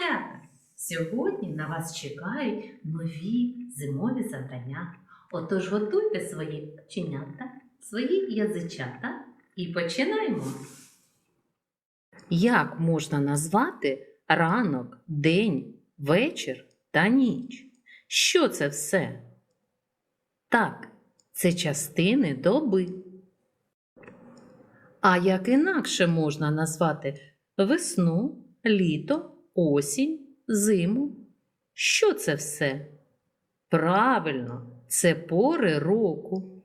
Малята! Сьогодні на вас чекають нові зимові завдання. Отож готуйте свої оченята, свої язичата і починаємо. Як можна назвати ранок, день, вечір та ніч? Що це все? Так, це частини доби. А як інакше можна назвати весну, літо, осінь, зиму? Що це все? Правильно, це пори року.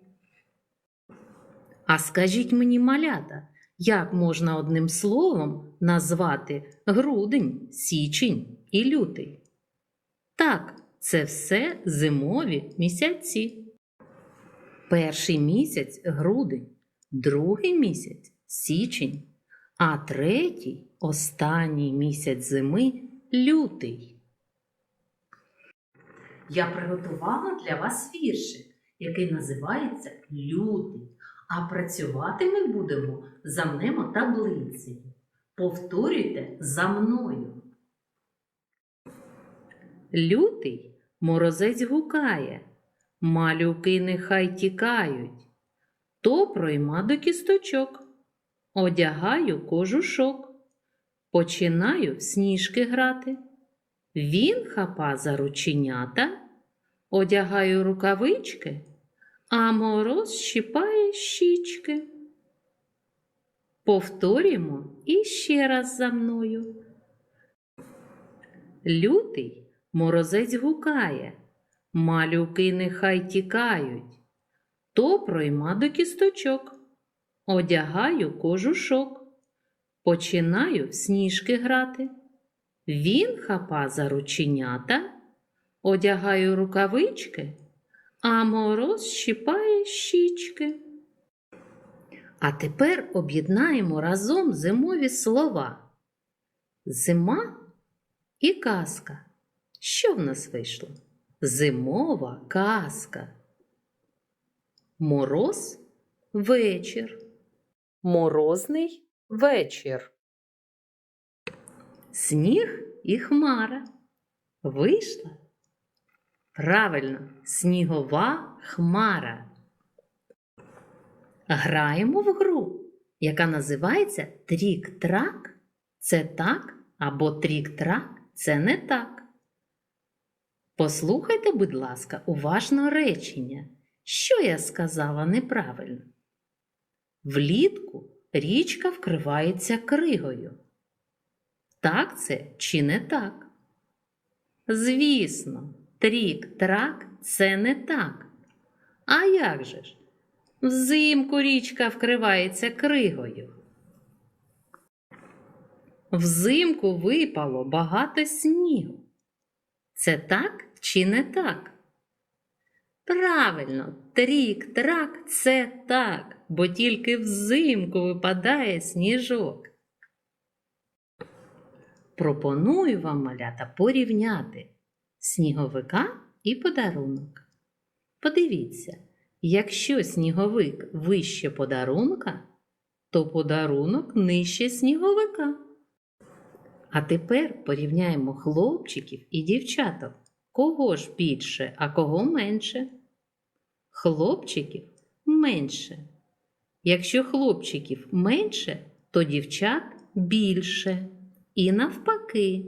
А скажіть мені, малята, як можна одним словом назвати грудень, січень і лютий? Так, це все зимові місяці. Перший місяць грудень, другий місяць січень, а третій останній місяць зими лютий. Я приготувала для вас віршик, який називається Лютий. А працювати ми будемо за мнемотаблицею. Повторюйте за мною. Лютий морозець гукає, малюки нехай тікають. То пройма до кісточок, одягаю кожушок, починаю сніжки грати. Він хапа за рученята, одягаю рукавички, а мороз щипає щічки. Повторюємо іще раз за мною. Лютий морозець гукає, малюки нехай тікають, то пройма до кісточок, одягаю кожушок, починаю сніжки грати. Він хапа за рученята, одягаю рукавички, а мороз щипає щічки. А тепер об'єднаємо разом зимові слова. Зима і казка. Що в нас вийшло? Зимова казка. Мороз вечір. Морозний вечір. Сніг і хмара. Вийшла? Правильно, снігова хмара. Граємо в гру, яка називається трік-трак. Це так або трік-трак це не так. Послухайте, будь ласка, уважно речення. Що я сказала неправильно? Влітку річка вкривається кригою. Так це чи не так? Звісно, трік-трак це не так. А як же ж? Взимку річка вкривається кригою. Взимку випало багато снігу. Це так чи не так? Правильно, трік-трак це так, бо тільки взимку випадає сніжок. Пропоную вам, малята, порівняти сніговика і подарунок. Подивіться, якщо сніговик вище подарунка, то подарунок нижче сніговика. А тепер порівняємо хлопчиків і дівчаток. Кого ж більше, а кого менше? Хлопчиків менше. Якщо хлопчиків менше, то дівчат більше. І навпаки,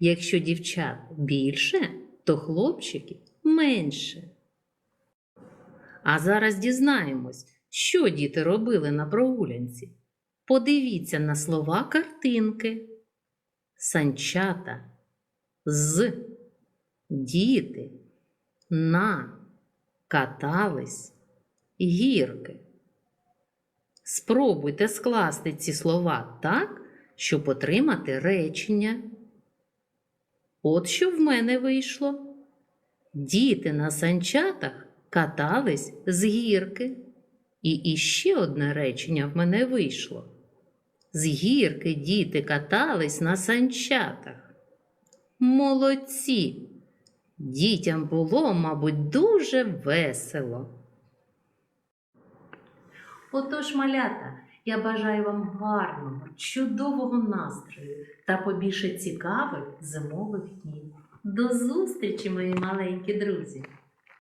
якщо дівчат більше, то хлопчиків менше. А зараз дізнаємось, що діти робили на прогулянці. Подивіться на слова картинки. Санчата, з, діти, на, катались, гірки. Спробуйте скласти ці слова так, щоб отримати речення. От що в мене вийшло. Діти на санчатах катались з гірки. І іще одне речення в мене вийшло. З гірки діти катались на санчатах. Молодці! Дітям було, мабуть, дуже весело. Отож, малята, Я бажаю вам гарного, чудового настрою та побільше цікавих зимових днів. До зустрічі, мої маленькі друзі!